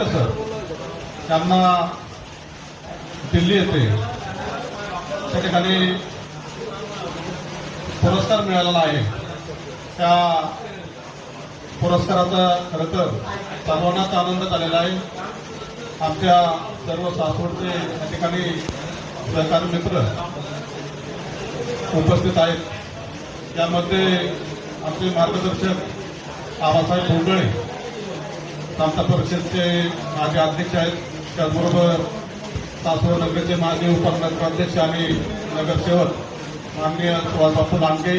कसं त्यांना दिल्ली येथे त्या ठिकाणी पुरस्कार मिळालेला आहे. त्या पुरस्काराचा खरं तर सर्वांनाच आनंद झालेला आहे. आमच्या सर्व सासवडचे या ठिकाणी सहकारी मित्र उपस्थित आहेत. त्यामध्ये आमचे मार्गदर्शक आबासाहेब भोंगळे प्रांत परिषदचे माजी अध्यक्ष आहेत. त्याचबरोबर सासवड नगरचे माजी उपनगराध्यक्ष आणि नगरसेवक माननीय सुभाषबापू लांडगे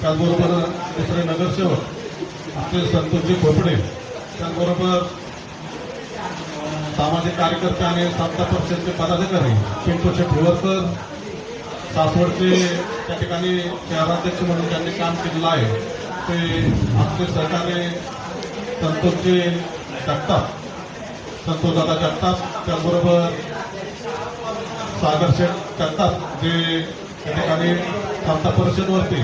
त्याचबरोबर दुसरे नगरसेवक आमचे संतोषजी खोपडे त्याचबरोबर सामाजिक कार्यकर्ते आणि प्रांत परिषदचे पदाधिकारी पिंटू शेठ सासवडचे त्या ठिकाणी शहराध्यक्ष म्हणून त्यांनी काम केलेलं आहे. ते आमचे सहकारी संतोषजी जगताप. संतोषदादा जगताप त्याचबरोबर सागर शेठ जगताप जे त्या ठिकाणी समता परिषदवरती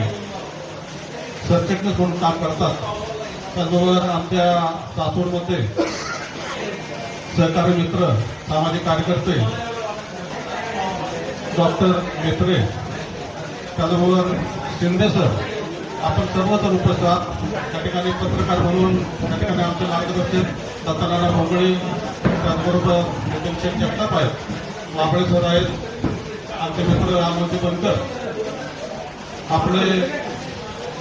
सरचिटणीस म्हणून काम करतात. त्याचबरोबर आमच्या सासवडमध्ये सहकारी मित्र सामाजिक कार्यकर्ते डॉक्टर मेत्रे त्याचबरोबर शिंदे सर आपण सर्वजण उपस्थित त्या ठिकाणी पत्रकार म्हणून त्या ठिकाणी आमचे मार्गदर्शक दत्तानाना भोंगळे त्याचबरोबर नितीन जगताप आहेत वाबळे सर आहेत. आमचे मित्र रामोजी बनकर आपले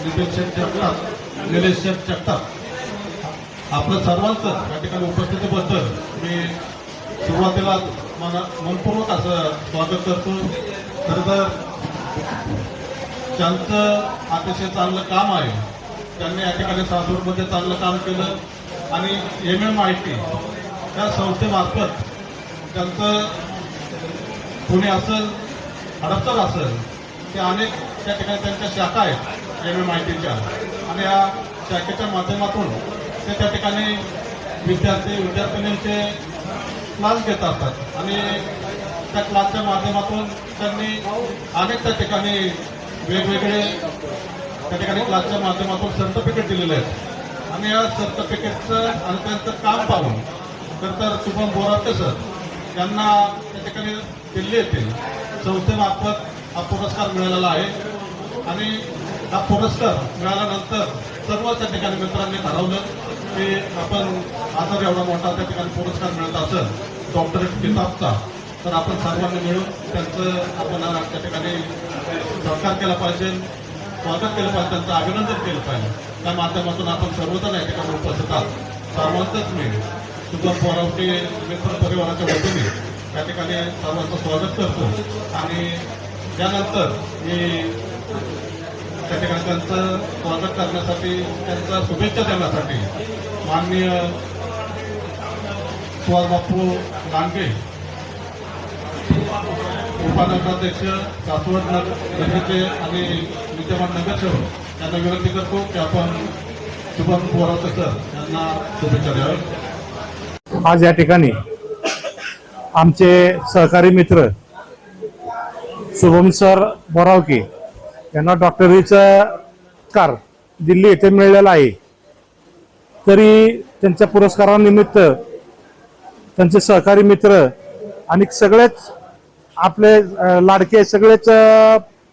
नितीन जगताप निलेश जगताप आपलं सर्वांचं या ठिकाणी उपस्थितीबद्दल मी सुरुवातीला मना मनपूर्वक असं स्वागत करतो. खरं तर ज्यांचं अतिशय चांगलं काम आहे त्यांनी या ठिकाणी सासूरमध्ये चांगलं काम केलं. आणि एम एम आय टी त्या संस्थेमार्फत त्यांचं पुणे असेल हडपसर असेल ते अनेक त्या ठिकाणी त्यांच्या शाखा आहेत एम एम आय टीच्या आणि या शाखेच्या माध्यमातून ते त्या ठिकाणी विद्यार्थी विद्यार्थिनींचे क्लास घेत असतात. आणि त्या क्लासच्या माध्यमातून त्यांनी अनेक त्या ठिकाणी वेगवेगळे त्या ठिकाणी क्लासच्या माध्यमातून सर्टिफिकेट दिलेले आहेत. आणि या सर्टिफिकेटचं आणि त्यांचं काम पाहून तर शुभम बोराटे सर यांना त्या ठिकाणी दिल्ली येथील संस्थेमार्फत हा पुरस्कार मिळालेला आहे. आणि हा पुरस्कार मिळाल्यानंतर सर्व त्या ठिकाणी मित्रांनी ठरवलं की आपण हा एवढा मोठा त्या ठिकाणी पुरस्कार मिळत असेल डॉक्टरेट किताबचा तर आपण सर्वांनी मिळून त्यांचं आपण त्या ठिकाणी सहकार केला पाहिजे. स्वागत केलं पाहिजे त्यांचं अभिनंदन केलं पाहिजे. त्या माध्यमातून आपण सर्वजण या ठिकाणी उपस्थित आहात. सर्वांचंच मी शुभम पोरावटे मित्र परिवाराच्या वतीने त्या ठिकाणी सर्वांचं स्वागत करतो. आणि त्यानंतर मी त्या ठिकाणी त्यांचं स्वागत करण्यासाठी त्यांचा शुभेच्छा देण्यासाठी माननीय सुहास बापू लांडगे उपनगराध्यक्ष सासवड नगरचे आणि विद्यमान नगरसेवक त्यांना विनंती करतो की आपण शुभम पोरावते सर यांना शुभेच्छा द्याव्या. आज या ठिकाणी आमचे सहकारी मित्र शुभम सर बोरावके यांना डॉक्टरीचं कार दिल्ली येथे मिळालेला आहे. तरी त्यांच्या पुरस्कारानिमित्त त्यांचे सहकारी मित्र आणि सगळेच आपले लाडके सगळेच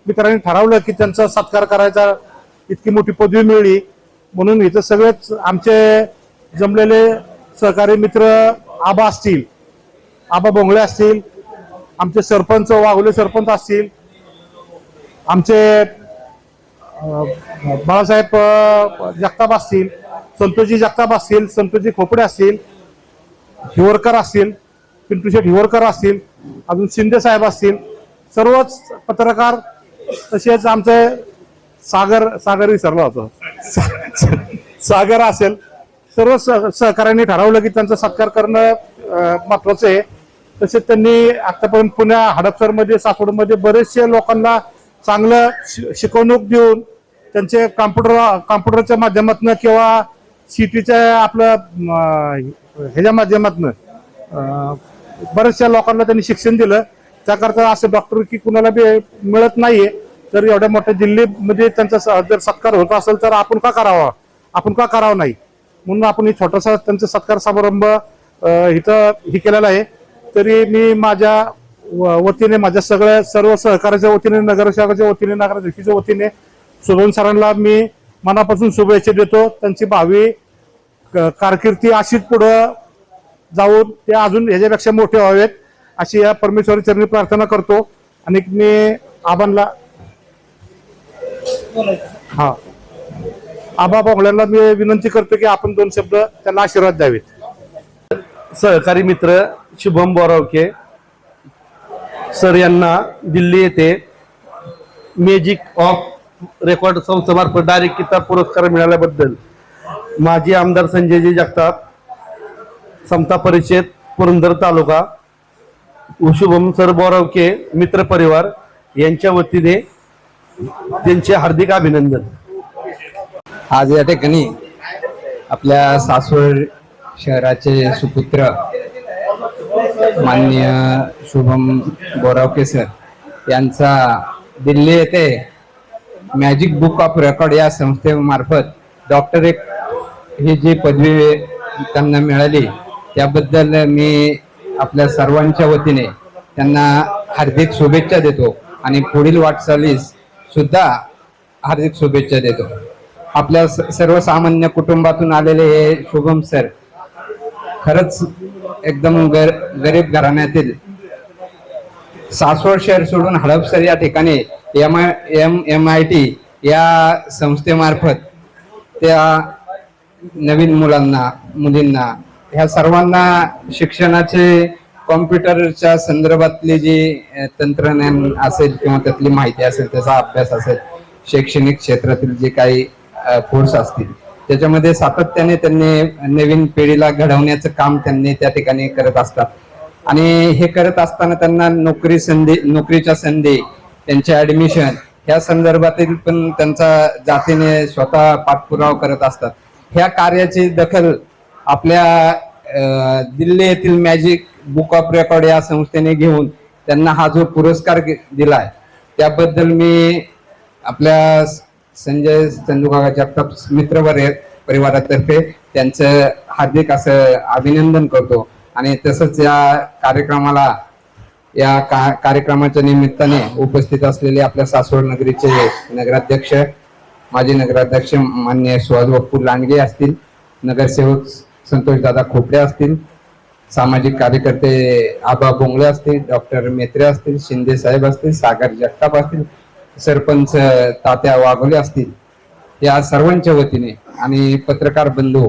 मित्रांनी ठरवलं की त्यांचा सत्कार करायचा इतकी मोठी पदवी मिळली. म्हणून इथं सगळेच आमचे जमलेले सहकारी मित्र आबा असतील आबा बोंगळे असतील आमचे सरपंच वाघोले सरपंच असतील आमचे बाळासाहेब जगताप असतील संतोषजी जगताप असतील संतोषजी खोपडे असतील हिवरकर असतील पिंटू शेठ हिवरकर असतील अजून शिंदे साहेब असतील सर्वच पत्रकार तसेच आमचं सागर सागर विसरला होता. सा- सागर असेल. सर्व सह- सहकाऱ्यांनी ठरवलं की त्यांचा सत्कार करणं महत्वाचं आहे. तसेच त्यांनी आतापर्यंत पुण्या हडपसरमध्ये सासवडमध्ये बरेचसे लोकांना चांगलं शि- शिकवणूक देऊन त्यांचे कॉम्प्युटर कॉम्प्युटरच्या माध्यमातून किंवा सिटीच्या आपलं ह्याच्या माध्यमातून बऱ्याचशा लोकांना त्यांनी शिक्षण दिलं. त्याकरता असे डॉक्टर की कुणाला बी मिळत नाहीये तर एवढ्या मोठ्या दिल्लीमध्ये त्यांचा स- जर सत्कार होत असेल तर आपण का करावा? आपण का करावं नाही? म्हणून आपण ही छोटासा त्यांचा सत्कार समारंभ इथं हे केलेला आहे. तरी मी माझ्या व- वतीने माझ्या सगळ्या सर्व सहकार्याच्या वतीने नगरसेवकाच्या वतीने नगराध्यक्षाच्या वतीने सुभम सरांना मी मनापासून शुभेच्छा देतो. त्यांची भावी क- कारकिर्दी अशीच पुढं जाऊन ते अजून ह्याच्यापेक्षा मोठे व्हावेत. अशी या परमेश्वरी चरणी प्रार्थना करतो. आणि मी आबांना हा. आबा बोंगल्यांना मी विनंती करतो की आपण दोन शब्द त्यांना आशीर्वाद द्यावेत. सहकारी मित्र शुभम बोरावके सर यांना दिल्ली येथे मॅजिक ऑफ रेकॉर्ड संस्थेमार्फत डायरेक्ट किताब पुरस्कार मिळाल्याबद्दल माजी आमदार संजयजी जगताप समता परिषद पुरंदर तालुका शुभम सर बोरावके मित्र परिवार यांच्या वतीने त्यांचे हार्दिक अभिनंदन. आज या ठिकाणी आपल्या सासवड शहराचे सुपुत्र माननीय शुभम बोरावके सर यांचा दिल्ली येथे मॅजिक बुक ऑफ रेकॉर्ड या संस्थेमार्फत डॉक्टरेट ही जी पदवी त्यांना मिळाली त्याबद्दल मी आपल्या सर्वांच्या वतीने त्यांना हार्दिक शुभेच्छा देतो आणि पुढील वाटचालीस सुद्धा हार्दिक शुभेच्छा देतो. आपल्या स- सर्वसामान्य कुटुंबातून आलेले हे शुभम सर खरंच एकदम गर गरीब घराण्यातील सासवड शहर सोडून हडपसर या ठिकाणी M I M M I T या संस्थेमार्फत त्या नवीन मुलांना मुलींना ह्या सर्वांना शिक्षणाचे कॉम्प्युटरच्या संदर्भातली जी तंत्रज्ञान असेल किंवा त्यातली माहिती असेल त्याचा अभ्यास असेल शैक्षणिक क्षेत्रातील जे काही कोर्स असतील त्याच्यामध्ये सातत्याने त्यांनी नवीन पिढीला घडवण्याचं काम त्यांनी त्या ठिकाणी करत असतात. आणि हे करत असताना त्यांना नोकरी संधी नोकरीच्या संधी त्यांचे ऍडमिशन ह्या संदर्भातील पण त्यांचा जातीने स्वतः पाठपुरावा करत असतात. ह्या कार्याची दखल आपल्या दिल्ली येथील मॅजिक बुक ऑफ रेकॉर्ड या संस्थेने घेऊन त्यांना हा जो पुरस्कार दिला दिलाय त्याबद्दल मी आपल्या संजय चंदुकाका जगताप मित्रवर्य परिवारातर्फे त्यांचं हार्दिक असं अभिनंदन करतो. आणि तसंच या कार्यक्रमाला या का कार्यक्रमाच्या निमित्ताने उपस्थित असलेले आपल्या सासवड नगरीचे नगराध्यक्ष माजी नगराध्यक्ष मान्य सुहास बाप्पू लांडगे असतील नगरसेवक संतोष दादा खोपडे असतील सामाजिक कार्यकर्ते आबा बोंगळे असतील डॉक्टर मेत्रे असतील शिंदे साहेब असतील सागर जगताप असतील सरपंच तात्या वाघोले असतील या सर्वांच्या वतीने आणि पत्रकार बंधू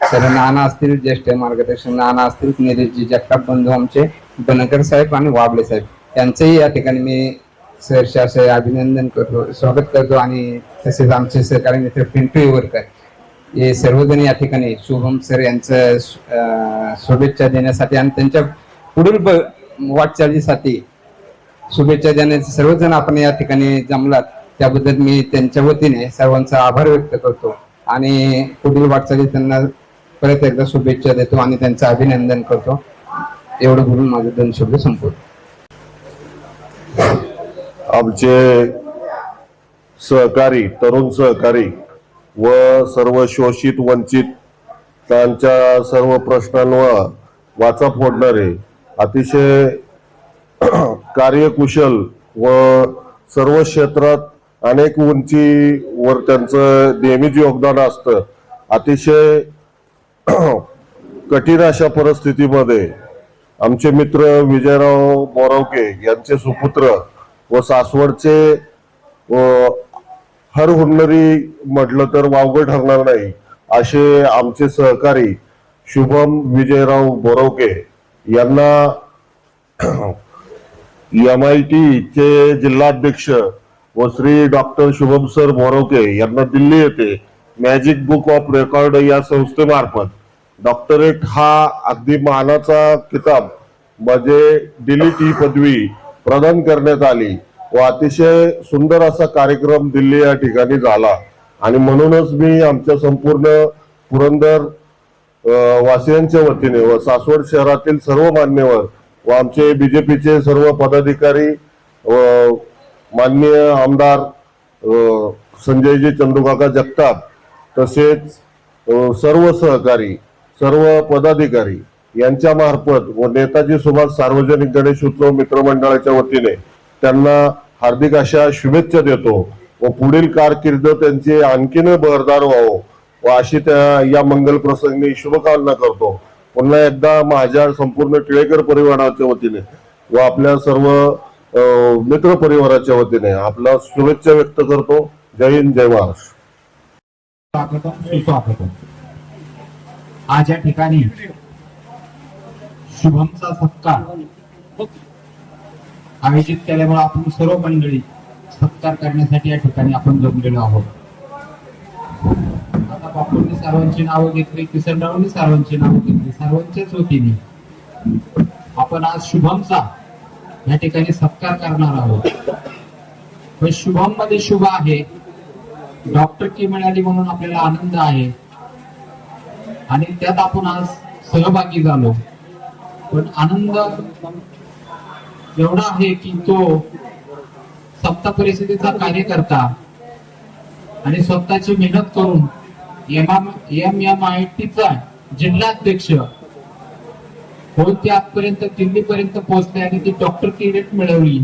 सर नाना असतील ज्येष्ठ मार्गदर्शक नाना असतील निलेशजी जगताप बंधू आमचे बनकर साहेब आणि वाबळे साहेब यांचंही या ठिकाणी मी सहर्ष अभिनंदन करतो स्वागत करतो आणि तसेच आमचे सहकारी मित्र पिंटू येवरकर. हे सर्वजण या ठिकाणी शुभम सर यांचं शुभेच्छा देण्यासाठी आणि त्यांच्या पुढील वाटचालीसाठी शुभेच्छा देण्याचे सर्वजण आपण या ठिकाणी जमलात. त्याबद्दल मी त्यांच्या वतीने सर्वांचा आभार व्यक्त करतो आणि पुढील वाटचाली त्यांना परत एकदा शुभेच्छा देतो आणि त्यांचं अभिनंदन करतो. एवढं बोलून माझं दोन शब्द संपवतो आमचे सहकारी तरुण सहकारी व सर्व शोषित वंचित त्यांच्या सर्व प्रश्नांवर वाचा फोडणारे अतिशय कार्यकुशल व सर्व क्षेत्रात अनेक उंचीवर त्यांचं नेहमीच योगदान असतं. अतिशय कठीण अशा परिस्थितीमध्ये आमचे मित्र विजयराव बोरावके यांचे सुपुत्र व सासवडचे व हर हुन्नरी म्हटलं तर वावगं ठरणार नाही. असे आमचे सहकारी शुभम विजयराव बोरवके यांना एम आय टीचे जिल्हाध्यक्ष व श्री डॉक्टर शुभम सर बोरवके यांना दिल्ली येथे मॅजिक बुक ऑफ रेकॉर्ड या संस्थेमार्फत डॉक्टरेट हा अगदी मानाचा किताब म्हणजे डिलीट ही पदवी प्रदान करण्यात आली. व अतिशय सुंदर असा कार्यक्रम दिल्ली या ठिकाणी झाला. आणि म्हणूनच मी आमच्या संपूर्ण पुरंदर वासियांच्या वतीने व सासवड शहरातील सर्व मान्यवर व आमचे बीजेपीचे सर्व पदाधिकारी व माननीय आमदार संजयजी चंदुकाका जगताप तसेच सर्व सहकारी सर्व पदाधिकारी यांच्या मार्फत व नेताजी सुभाष सार्वजनिक गणेश उत्सव मित्रमंडळाच्या वतीने त्यांना हार्दिक अशा शुभेच्छा देतो व पुढील कारकीर्द त्यांची आणखीन बहरदार व्हावं व अशी त्या या मंगल प्रसंगी शुभकामना करतो. पुन्हा एकदा माझ्या संपूर्ण टिळेकर परिवाराच्या वतीने व आपल्या सर्व मित्र परिवाराच्या वतीने आपला शुभेच्छा व्यक्त करतो. जय हिंद जय महाराष्ट्र. आज या ठिकाणी शुभमचा सत्कार आयोजित केल्यामुळे आपण सर्व मंडळी सत्कार करण्यासाठी या ठिकाणी आपण जमलेलो आहोत. आता बापूंनी सर्वांची नावं घेतली किसनरावनी सर्वांची नावं घेतली सर्वांच्याच वतीने आपण आज शुभमचा या ठिकाणी सत्कार करणार आहोत. पण शुभममध्ये शुभ आहे. डॉक्टर की मिळाली म्हणून आपल्याला आनंद आहे. आणि त्यात आपण आज सहभागी झालो. पण आनंद एवढा आहे की तो सप्त परिस्थितीचा कार्यकर्ता आणि स्वतःची मेहनत करून एम एम आय टीचा जिल्हाध्यक्ष होत ते आजपर्यंत दिल्लीपर्यंत पोहोचले आणि ती डॉक्टर की रेट मिळवली.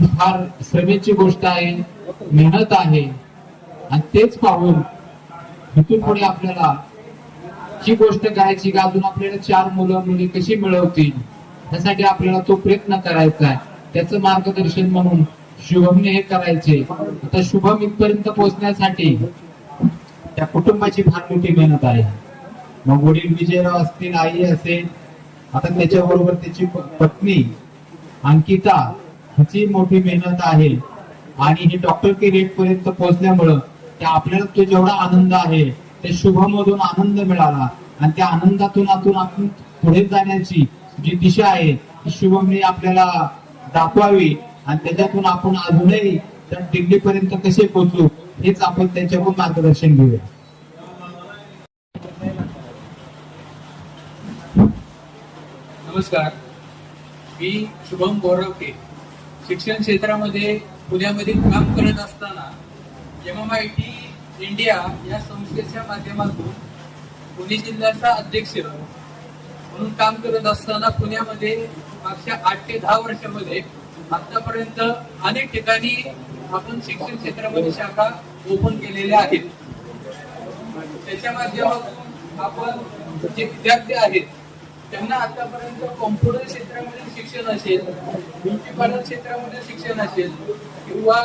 फार श्रमेची गोष्ट आहे मेहनत आहे. आणि तेच पाहून इथून पुढे आपल्याला ही गोष्ट करायची का? अजून आपल्याला चार मुलं मुली कशी मिळवतील? त्यासाठी आपल्याला तो प्रयत्न करायचा आहे. त्याचं मार्गदर्शन म्हणून शुभमने हे करायचे. आता शुभम इथपर्यंत पोहोचण्यासाठी त्या कुटुंबाची फार मोठी मेहनत आहे मग वडील विजयराव असतील आई असेल आता त्याच्याबरोबर त्याची पत्नी अंकिता हिची मोठी मेहनत आहे. आणि हे डॉक्टर की रेट पर्यंत पोहोचल्यामुळं त्या आपल्याला तो जेवढा आनंद आहे त्या शुभमधून आनंद मिळाला. आणि त्या आनंदातून आतून आपण पुढे जाण्याची जी दिशा आहे ती शुभमने आपल्याला दाखवावी आणि त्याच्यातून आपण अजूनही त्या डिग्रीपर्यंत कसे पोहोचू हेच आपण त्यांच्याकडून मार्गदर्शन घेऊया. नमस्कार. मी शुभम बोरवके शिक्षण क्षेत्रामध्ये पुण्यामध्ये काम करत असताना एम आय टी इंडिया या संस्थेच्या माध्यमातून पुणे जिल्ह्याचा अध्यक्ष म्हणून काम करत असताना पुण्यामध्ये मागच्या आठ ते दहा वर्षामध्ये आतापर्यंत अनेक ठिकाणी आपण शिक्षण क्षेत्रामध्ये शाखा ओपन केलेल्या आहेत. त्याच्या माध्यमातून आपण जे विद्यार्थी आहेत त्यांना आतापर्यंत कॉम्प्युटर क्षेत्रामध्ये शिक्षण असेल ब्युटी पार्लर क्षेत्रामध्ये शिक्षण असेल किंवा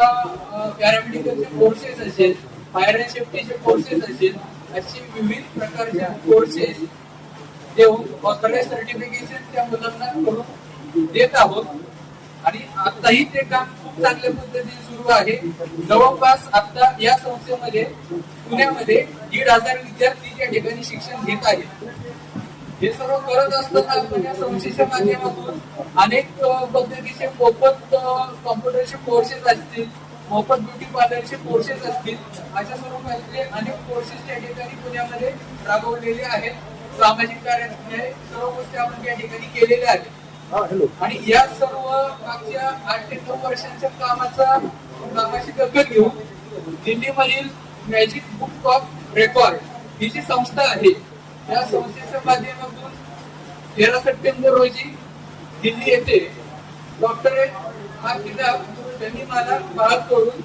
पॅरामेडिकलचे कोर्सेस असेल फायर अँड सेफ्टीचे कोर्सेस असेल असे विविध प्रकारचे कोर्सेस देऊन ऑथराईज सर्टिफिकेशन त्या मुलांना करून देत आहोत. आणि आताही ते काम खूप चांगल्या पद्धतीने सुरू आहे. जवळपास आता या संस्थेमध्ये पुण्यामध्ये दीड हजार विद्यार्थी त्या ठिकाणी शिक्षण घेत आहेत. हे सर्व करत असताना आपण या संस्थेच्या माध्यमातून अनेक पद्धतीचे मोफत कॉम्प्युटरचे कोर्सेस असतील मोफत ब्युटी पार्लरचे कोर्सेस असतील अशा स्वरूपातले अनेक कोर्सेस त्या ठिकाणी पुण्यामध्ये राबवलेले आहेत. सामाजिक कार्याचे सर्व गोष्टी आपण त्या ठिकाणी केलेल्या आहेत. आणि या सर्व मागच्या आठ ते नऊ वर्षांच्या कामाचा कामाची दखल घेऊन दिल्लीमधील मॅजिक बुक ऑफ रेकॉर्ड ही जी संस्था आहे या संस्थेच्या माध्यमातून तेरा सप्टेंबर रोजी दिल्ली येथे डॉक्टरेट हा किताब त्यांनी मला पाहत करून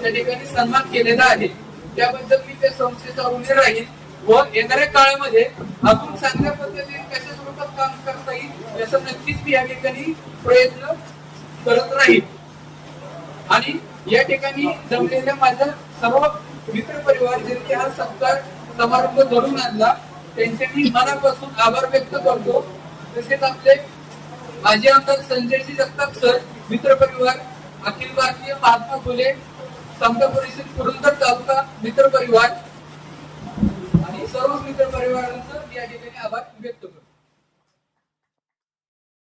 त्या ठिकाणी सन्मान केलेला आहे. त्याबद्दल मी त्या संस्थेचा ऋणी राहील व येणाऱ्या काळामध्ये अजून चांगल्या पद्धतीने कशा स्वरूपात काम करता येईल याचा नक्कीच मी या ठिकाणी प्रयत्न करत राहील आणि या ठिकाणी जमलेल्या माझ्या सर्व मित्र परिवार ज्यांनी हा सत्कार समारंभ घडून आणला. त्यांचे मी मनापासून आभार व्यक्त करतो. तसेच आपले माजी आमदार संजयजी जगताप सर मित्र परिवार अखिल भारतीय महात्मा फुले समता परिषद पुरंदर तालुका मित्र परिवार आणि सर्व मित्र परिवारांचं या ठिकाणी आभार व्यक्त करतो.